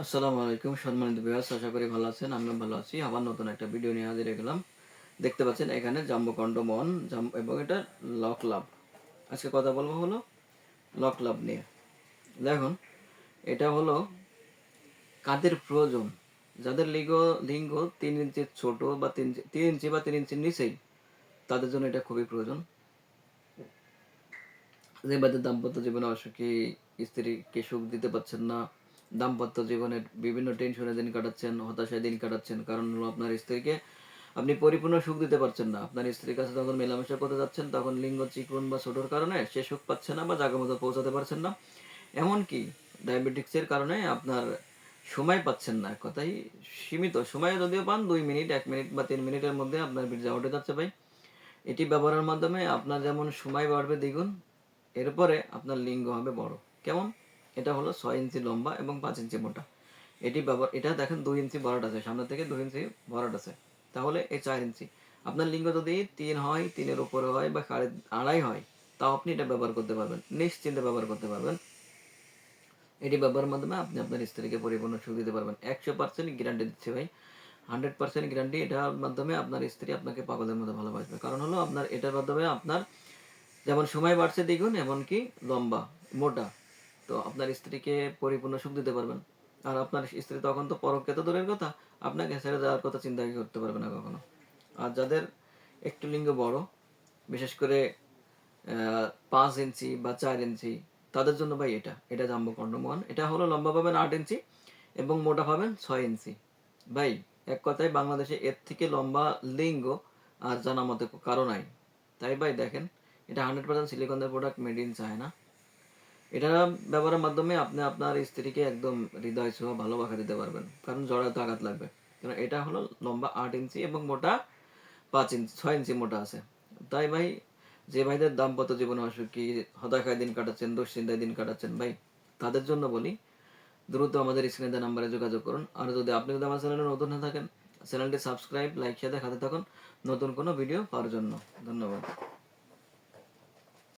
আসসালামু আলাইকুম, সম্মানিত বিহাস আশা করি ভালো আছেন, আমিও ভালো আছি। আবার নতুন একটা ভিডিও নিয়ে হাজির গেলাম। দেখতে পাচ্ছেন এখানে জাম্বকণ্ড মন এবং এটা লক লাভ আজকে কথা বলব হলো লক লাভ নিয়ে। দেখুন, এটা হলো কাদের প্রয়োজন। যাদের লিঙ্গ লিঙ্গ তিন ইঞ্চির ছোট বা তিন ইঞ্চি- তিন ইঞ্চি বা তিন ইঞ্চির নিচেই, তাদের জন্য এটা খুবই প্রয়োজন। যে বাদে দাম্পত্য জীবনে অসুখী স্ত্রীকে সুখ দিতে পারছেন না দাম্পত্য জীবনের বিভিন্ন টেনশনে দিন কাটাচ্ছেন, হতাশায় দিন কাটাচ্ছেন। কারণ হলো আপনার স্ত্রীকে আপনি পরিপূর্ণ সুখ দিতে পারছেন না। আপনার স্ত্রীর কাছে যখন মেলামেশা করতে যাচ্ছেন, তখন লিঙ্গ চিকন বা ছোটোর কারণে সে সুখ পাচ্ছে না বা জায়গা মতো পৌঁছাতে পারছেন না। এমনকি ডায়াবেটিক্সের কারণে আপনার সময় পাচ্ছেন না। কথাই সীমিত। সময় যদিও পান, দুই মিনিট, এক মিনিট বা তিন মিনিটের মধ্যে আপনার বীর্য উঠে যাচ্ছে ভাই। এটি ব্যবহারের মাধ্যমে আপনার যেমন সময় বাড়বে দ্বিগুণ, এরপরে আপনার লিঙ্গ হবে বড়। কেমন? এটা হলো ছয় ইঞ্চি লম্বা এবং পাঁচ ইঞ্চি মোটা। এটি ব্যবহার এটা দেখেন দুই ইঞ্চি বড়টা আছে, সামনে থেকে দুই ইঞ্চি বড়টা আছে। তাহলে এই চার ইঞ্চি। আপনার লিঙ্গ যদি তিন হয়, তিনের উপরে হয় বা সাড়ে আড়াই হয়, তাও আপনি এটা ব্যবহার করতে পারবেন। নিশ্চিন্তে ব্যবহার করতে পারবেন। এটি ব্যবহারের মাধ্যমে আপনি আপনার স্ত্রীকে পরিপূর্ণ সুখ দিতে পারবেন। একশো পার্সেন্ট গ্যারান্টি দিচ্ছে ভাই। হান্ড্রেড পার্সেন্ট গ্যারান্টি, এটার মাধ্যমে আপনার স্ত্রী আপনাকে পাগলের মতো ভালোবাসবে। কারণ হলো আপনার, এটার মাধ্যমে আপনার যেমন সময় বাড়ছে দ্বিগুণ, এমনকি লম্বা, মোটা। তো আপনার স্ত্রীকে পরিপূর্ণ সুখ দিতে পারবেন। আর আপনার স্ত্রী তখন তো পরকে তো দূরের কথা, আপনাকে ছেড়ে যাওয়ার কথা চিন্তা করতে পারবে না কখনো? আর যাদের একটু লিঙ্গ বড়, বিশেষ করে পাঁচ ইঞ্চি বা চার ইঞ্চি, তাদের জন্য ভাই এটা এটা জাম্বো কন্ডমন এটা হলো লম্বা পাবেন আট ইঞ্চি এবং মোটা পাবেন ছয় ইঞ্চি। ভাই, এক কথায় বাংলাদেশে এর থেকে লম্বা লিঙ্গ আর জানা মতে কারও নাই। তাই ভাই দেখেন, এটা হান্ড্রেড পার্সেন্ট সিলিকনের প্রোডাক্ট মেড ইন চায়না এটা ব্যবহারের মাধ্যমে আপনি আপনার স্ত্রীকে একদম হৃদয় সহ ভালোবাসা দিতে পারবেন। কারণ জড়াতে আঘাত লাগবে। কারণ এটা হলো লম্বা আট ইঞ্চি এবং মোটা পাঁচ ইঞ্চি, ছয় ইঞ্চি মোটা আছে। তাই ভাই, যে ভাইদের দাম্পত্য জীবনে অসুখী হতাশায় দিন কাটাচ্ছেন, দুশ্চিন্তায় দিন কাটাচ্ছেন, ভাই, তাদের জন্য বলি, দ্রুত আমাদের স্ক্রিনে নাম্বারে যোগাযোগ করুন। আর যদি আপনি যদি আমার চ্যানেলে নতুন হয়ে থাকেন চ্যানেলটি সাবস্ক্রাইব লাইক সাথে দেখাতে থাকুন নতুন কোনো ভিডিও পাওয়ার জন্য। ধন্যবাদ।